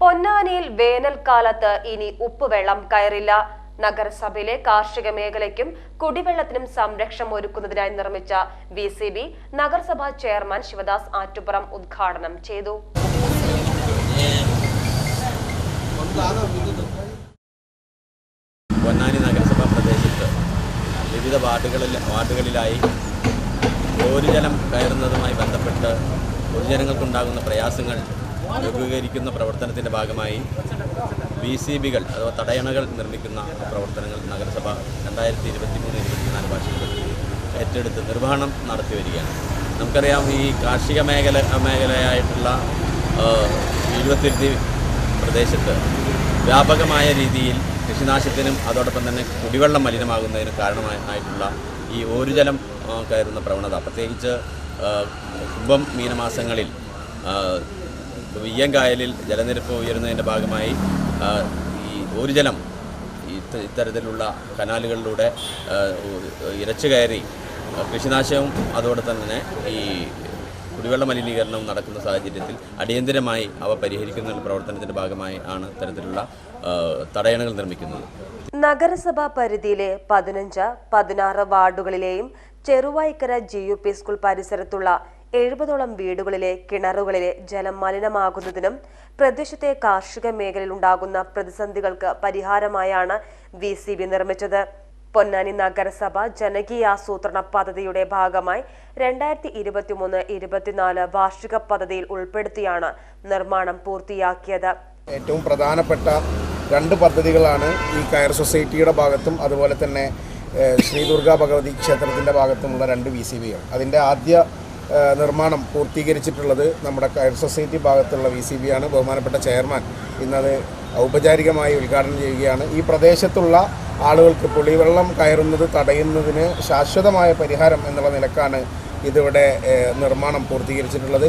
പൊന്നാനിയിൽ വേനൽക്കാലത്ത് ഇനി ഉപ്പുവെള്ളം കയറില്ല. നഗരസഭയിലെ കാർഷിക മേഖലയ്ക്കും കുടിവെള്ളത്തിനും സംരക്ഷണം ഒരുക്കുന്നതിനായി നിർമ്മിച്ച വി സി ബി നഗരസഭാ ചെയർമാൻ ശിവദാസ് ആറ്റുപുറം ഉദ്ഘാടനം ചെയ്തു. പൊന്നാനി നഗരസഭാ പ്രദേശത്ത് വിവിധ വാർഡുകളിൽ വാർഡുകളിലായി ജലം കയറുന്നതുമായി ബന്ധപ്പെട്ട് പൊതുജനങ്ങൾക്കുണ്ടാകുന്ന പ്രയാസങ്ങൾ ലഘൂകരിക്കുന്ന പ്രവർത്തനത്തിന്റെ ഭാഗമായി ബി സി ബികൾ അഥവാ തടയണകൾ നിർമ്മിക്കുന്ന പ്രവർത്തനങ്ങൾ നഗരസഭ രണ്ടായിരത്തി ഇരുപത്തി മൂന്ന് ഇരുപത്തിനാല് വർഷത്തിൽ ഏറ്റെടുത്ത് നിർവഹണം നടത്തി വരികയാണ്. നമുക്കറിയാം ഈ കാർഷിക മേഖല മേഖലയായിട്ടുള്ള ഇരുപത്തിരുത്തി പ്രദേശത്ത് വ്യാപകമായ രീതിയിൽ കൃഷിനാശത്തിനും അതോടൊപ്പം തന്നെ കുടിവെള്ളം മലിനമാകുന്നതിനും കാരണമായിട്ടുള്ള ഈ ഓരുജലം കയറുന്ന പ്രവണത. പ്രത്യേകിച്ച് കുംഭം മീനമാസങ്ങളിൽ വിയ്യങ്കായലിൽ ജലനിരപ്പ് ഉയരുന്നതിന്റെ ഭാഗമായി ഈ ഇത്ത- ഇത്തരത്തിലുള്ള കനാലുകളിലൂടെ ഇരച്ചു കയറി കൃഷിനാശവും അതോടെ തന്നെ ഈ കുടിവെള്ള മലിനീകരണവും നടക്കുന്ന സാഹചര്യത്തിൽ അടിയന്തിരമായി അവ പരിഹരിക്കുന്ന പ്രവർത്തനത്തിന്റെ ഭാഗമായി ആണ് ഇത്തരത്തിലുള്ള തടയണകൾ നിർമ്മിക്കുന്നത്. നഗരസഭാ പരിധിയിലെ പതിനഞ്ച് പതിനാറ് വാർഡുകളിലെയും Cheruvayikkara G U P school പരിസരത്തുള്ള എഴുപതോളം വീടുകളിലെ കിണറുകളിലെ ജലം മലിനമാകുന്നതിനും പ്രദേശത്തെ കാർഷിക മേഖലയിൽ ഉണ്ടാകുന്ന പ്രതിസന്ധികൾക്ക് പരിഹാരമായാണ് വി സി ബി നിർമ്മിച്ചത്. പൊന്നാനി നഗരസഭ ജനകീയാസൂത്രണ പദ്ധതിയുടെ ഭാഗമായി രണ്ടായിരത്തി ഇരുപത്തിമൂന്ന് ഇരുപത്തിനാല് വാർഷിക പദ്ധതിയിൽ ഉൾപ്പെടുത്തിയാണ് നിർമ്മാണം പൂർത്തിയാക്കിയത്. ഏറ്റവും പ്രധാനപ്പെട്ട രണ്ട് പദ്ധതികളാണ് ഈ കയർ സൊസൈറ്റിയുടെ ഭാഗത്തും അതുപോലെ തന്നെ ശ്രീ ദുർഗാ ഭഗവതി ക്ഷേത്രത്തിന്റെ ഭാഗത്തുമുള്ള രണ്ട് വി സി ബികൾ. അതിന്റെ ആദ്യ നിർമ്മാണം പൂർത്തീകരിച്ചിട്ടുള്ളത് നമ്മുടെ കയർ സൊസൈറ്റി ഭാഗത്തുള്ള വി സി ബി ആണ്. ബഹുമാനപ്പെട്ട ചെയർമാൻ ഇന്നത് ഔപചാരികമായി ഉദ്ഘാടനം ചെയ്യുകയാണ്. ഈ പ്രദേശത്തുള്ള ആളുകൾക്ക് പുളിവെള്ളം കയറുന്നത് തടയുന്നതിന് ശാശ്വതമായ പരിഹാരം എന്നുള്ള നിലക്കാണ് ഇതിവിടെ നിർമ്മാണം പൂർത്തീകരിച്ചിട്ടുള്ളത്.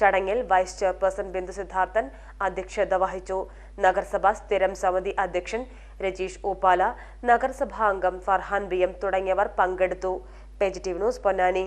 ചടങ്ങിൽ വൈസ് ചെയർപേഴ്സൺ ബിന്ദു സിദ്ധാർത്ഥൻ അധ്യക്ഷത വഹിച്ചു. നഗരസഭാ സ്ഥിരം സമിതി അധ്യക്ഷൻ രജീഷ് ഊപ്പാല നഗരസഭാംഗം ഫർഹാൻ ബി എം തുടങ്ങിയവർ പങ്കെടുത്തു. Positive news Ponnani.